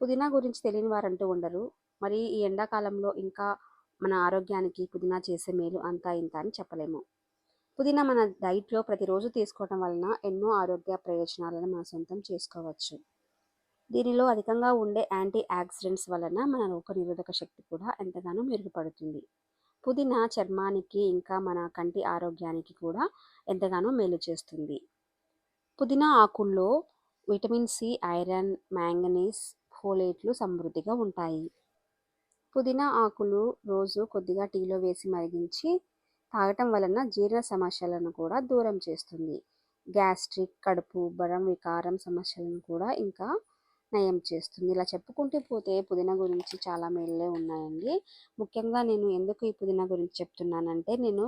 పుదీనా గురించి తెలియని వారంటూ ఉండరు. మరి ఈ ఎండాకాలంలో ఇంకా మన ఆరోగ్యానికి పుదీనా చేసే మేలు అంతా ఇంత అని చెప్పలేము. పుదీనా మన డైట్లో ప్రతిరోజు తీసుకోవడం వలన ఎన్నో ఆరోగ్య ప్రయోజనాలను మన సొంతం చేసుకోవచ్చు. దీనిలో అధికంగా ఉండే యాంటీ ఆక్సిడెంట్స్ వలన మన రోగ నిరోధక శక్తి కూడా ఎంతగానో మెరుగుపడుతుంది. పుదీనా చర్మానికి ఇంకా మన కంటి ఆరోగ్యానికి కూడా ఎంతగానో మేలు చేస్తుంది. పుదీనా ఆకుల్లో విటమిన్ సి ఐరన్ మ్యాంగనీస్ ఫోలేట్లు సమృద్ధిగా ఉంటాయి. పుదీనా ఆకులు రోజు కొద్దిగా టీలో వేసి మరిగించి తాగటం వలన జీర్ణ సమస్యలను కూడా దూరం చేస్తుంది. గ్యాస్ట్రిక్ కడుపు బరం వికారం సమస్యలను కూడా ఇంకా నయం చేస్తుంది. ఇలా చెప్పుకుంటూ పోతే పుదీనా గురించి చాలా మేళ్ళే ఉన్నాయండి. ముఖ్యంగా నేను ఎందుకు ఈ పుదీనా గురించి చెప్తున్నానంటే నేను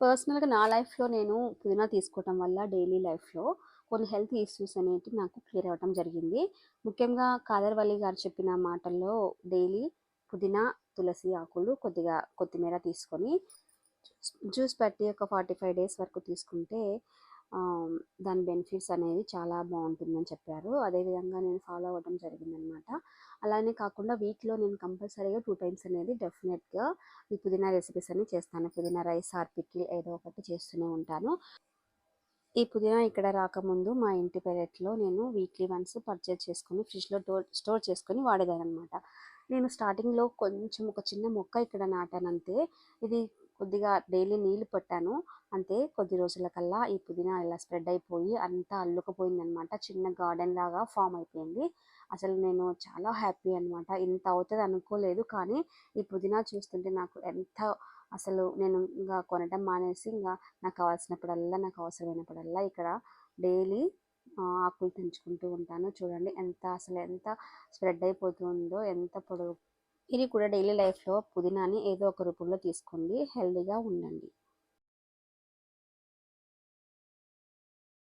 పర్సనల్గా నా లైఫ్లో నేను పుదీనా తీసుకోవటం వల్ల డైలీ లైఫ్లో కొన్ని హెల్త్ ఇష్యూస్ అనేవి నాకు క్లియర్ అవ్వటం జరిగింది. ముఖ్యంగా కాదర్వల్లి గారు చెప్పిన మాటల్లో డైలీ పుదీనా తులసి ఆకులు కొద్దిగా కొత్తిమీర తీసుకొని జ్యూస్ పట్టి ఒక ఫార్టీ ఫైవ్ డేస్ వరకు తీసుకుంటే దాని బెనిఫిట్స్ అనేవి చాలా బాగుంటుందని చెప్పారు. అదేవిధంగా నేను ఫాలో అవ్వడం జరిగిందనమాట. అలానే కాకుండా వీక్లో నేను కంపల్సరీగా టూ టైమ్స్ అనేది డెఫినెట్గా ఈ పుదీనా రెసిపీస్ అన్ని చేస్తాను. పుదీనా రైస్ ఆర్ పిక్కిల్ ఏదో ఒకటి చేస్తూనే ఉంటాను. ఈ పుదీనా ఇక్కడ రాకముందు మా ఇంటి పెరట్లో నేను వీక్లీ వన్స్ పర్చేజ్ చేసుకుని ఫ్రిడ్జ్లో స్టోర్ చేసుకొని వాడేదానమాట అనమాట నేను స్టార్టింగ్లో కొంచెం ఒక చిన్న మొక్క ఇక్కడ నాటానంతే ఇది కొద్దిగా డైలీ నీళ్ళు పెట్టాను. అంతే కొద్ది రోజులకల్లా ఈ పుదీనా ఇలా స్ప్రెడ్ అయిపోయి అంతా అల్లుకుపోయిందనమాట చిన్న గార్డెన్ లాగా ఫామ్ అయిపోయింది. అసలు నేను చాలా హ్యాపీ అనమాట ఇంత అవుతుంది అనుకోలేదు కానీ ఈ పుదీనా చూస్తుంటే నాకు ఎంత అసలు నేను ఇంకా కొనటం మానేసి ఇంకా నాకు కావాల్సినప్పుడల్లా నాకు అవసరమైనప్పుడల్లా ఇక్కడ డైలీ ఆకులు తెంచుకుంటూ ఉంటాను. చూడండి ఎంత అసలు ఎంత స్ప్రెడ్ అయిపోతుందో ఎంత పొడవు ఇది కూడా డైలీ లైఫ్లో పుదీనాని ఏదో ఒక రూపంలో తీసుకోండి. హెల్దీగా ఉండండి.